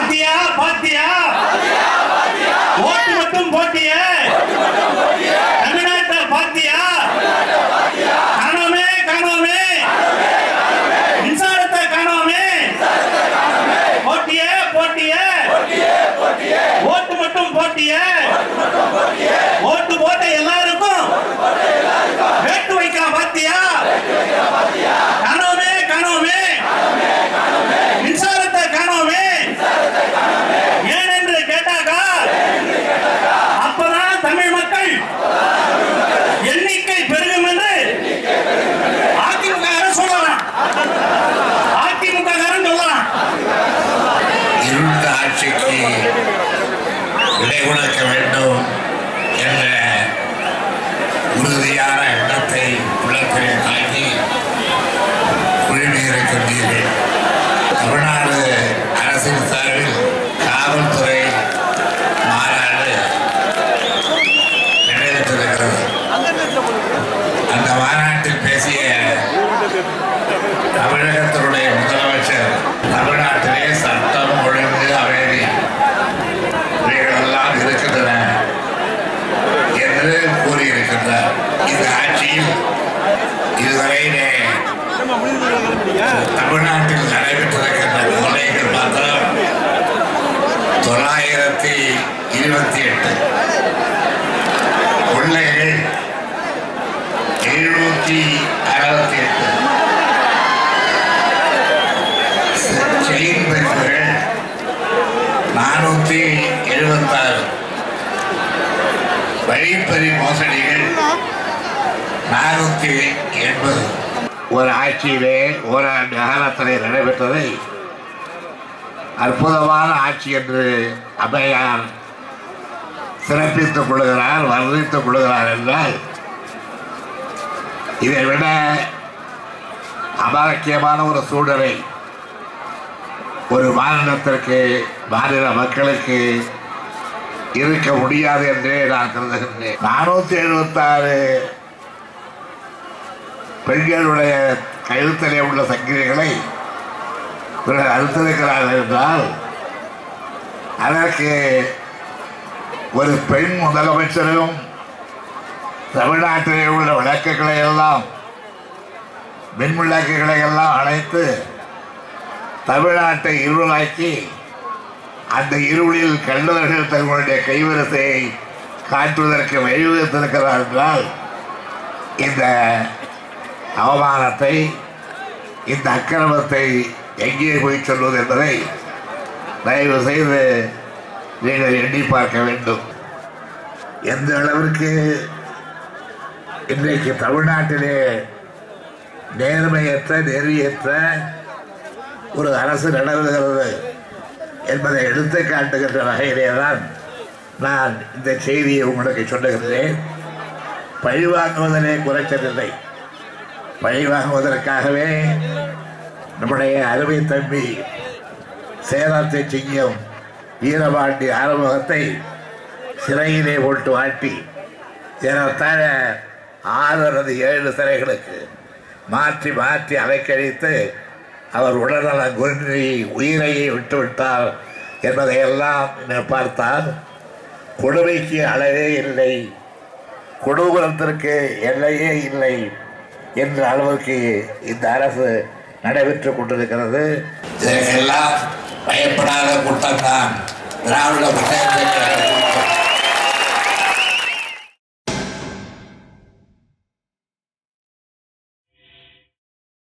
பாத்தியா பாத்தியா? ஓட்டு மட்டும் போட்டிய தமிழ்நாட்டை பாத்தியா காணோமே காணோமே மின்சாரத்தை காணோமே போட்டிய போட்டிய ஓட்டு மட்டும் போட்டிய ஓட்டு போட்ட எல்லாருக்கும் வேட்டு வைக்க பாத்தியா காணோமே காணோமே மின்சாரத்தை காணோமே ஏன் என்று கேட்டாக்கா அப்பதான் தமிழ் மக்கள் எண்ணிக்கை பெருகும் என்று அதிமுக சொல்லலாம் அதிமுக சொல்லலாம் இருந்த ஆட்சிக்கு விடை கொடுக்க வேண்டும் என்ற உறுதியான எண்ணத்தை உள்ளத்திலே தாங்கி குழுமி கொண்டீர்கள் தமிழ்நாடு அரசின் சார்பில் காவல்துறை மாநாடு நிறைவேற்றிருக்கிறது அந்த மாநாட்டில் பேசிய தமிழகத்தினுடைய முதலமைச்சர் தமிழ் இதுவரையிலே தமிழ்நாட்டில் நடைபெற்றிருக்கின்ற கொலைகள் மாத்திரம் தொள்ளாயிரத்தி இருபத்தி எட்டு. கொள்ளைகள் எழுநூற்றி அறுபத்தி எட்டு. செயின் பரிசுகள் நானூற்றி எழுபத்தாறு. வழிப்பறி மோசடிகள் நானூற்றி எண்பது. ஒரு ஆட்சியிலே ஓராண்டு காலத்திலே நடைபெற்றதை அற்புதமான ஆட்சி என்று அம்மையார் சிறப்பித்துக் கொள்கிறார் வர்ணித்துக் கொள்கிறார் என்றால் இதை விட அபாரக்கியமான ஒரு சூழலை ஒரு மாநிலத்திற்கு மாநில மக்களுக்கு இருக்க முடியாது என்றே நான் கருதுகின்றேன். நானூற்றி எழுபத்தாறு பெண்களுடைய கழுத்தலே உள்ள சங்கிலிகளை பிறர் அறுத்திருக்கிறார்கள் என்றால் அதற்கு ஒரு பெண் முதலமைச்சரும் தமிழ்நாட்டிலே உள்ள விளக்குகளை எல்லாம் மின் விளக்குகளை எல்லாம் அணைத்து தமிழ்நாட்டை இருளாக்கி அந்த இருளில் கண்டவர்கள் தங்களுடைய கைவரிசையை காட்டுவதற்கு வழிவகுத்திருக்கிறார் என்றால் இந்த அவமானத்தை இந்த அக்கிரமத்தை எங்கே போய் சொல்வது என்பதை தயவு செய்து நீங்கள் எண்ணி பார்க்க வேண்டும். எந்த அளவிற்கு இன்றைக்கு தமிழ்நாட்டிலே நேர்மையற்ற நெறியற்ற ஒரு அரசு நடவுகிறது என்பதை எடுத்து காட்டுகின்ற வகையிலே தான் நான் இந்த செய்தியை உங்களுக்கு சொல்லுகிறேன். பழிவாங்குவதிலே குறைச்சதில்லை பழி வாங்குவதற்காகவே நம்முடைய அருமை தம்பி சேலத்தை சிங்கம் வீரபாண்டி ஆறுமுகத்தை சிறையிலே போட்டு வாட்டி ஏறத்தாழ ஆறு அல்லது ஏழு சிறைகளுக்கு மாற்றி மாற்றி அலைக்கழித்து அவர் உடல்நலம் குன்றி உயிரையை விட்டுவிட்டார் என்பதையெல்லாம் பார்த்தால் கொடுமைக்கு அளவே இல்லை. கொடூரத்திற்கு எல்லையே இல்லை. என்ற அளவுக்கு இந்த அரசு நடைபெற்றுக் கொண்டிருக்கிறது. இதற்கெல்லாம் பயப்படாத கூட்டம் தான். திராவிட முன்னேற்ற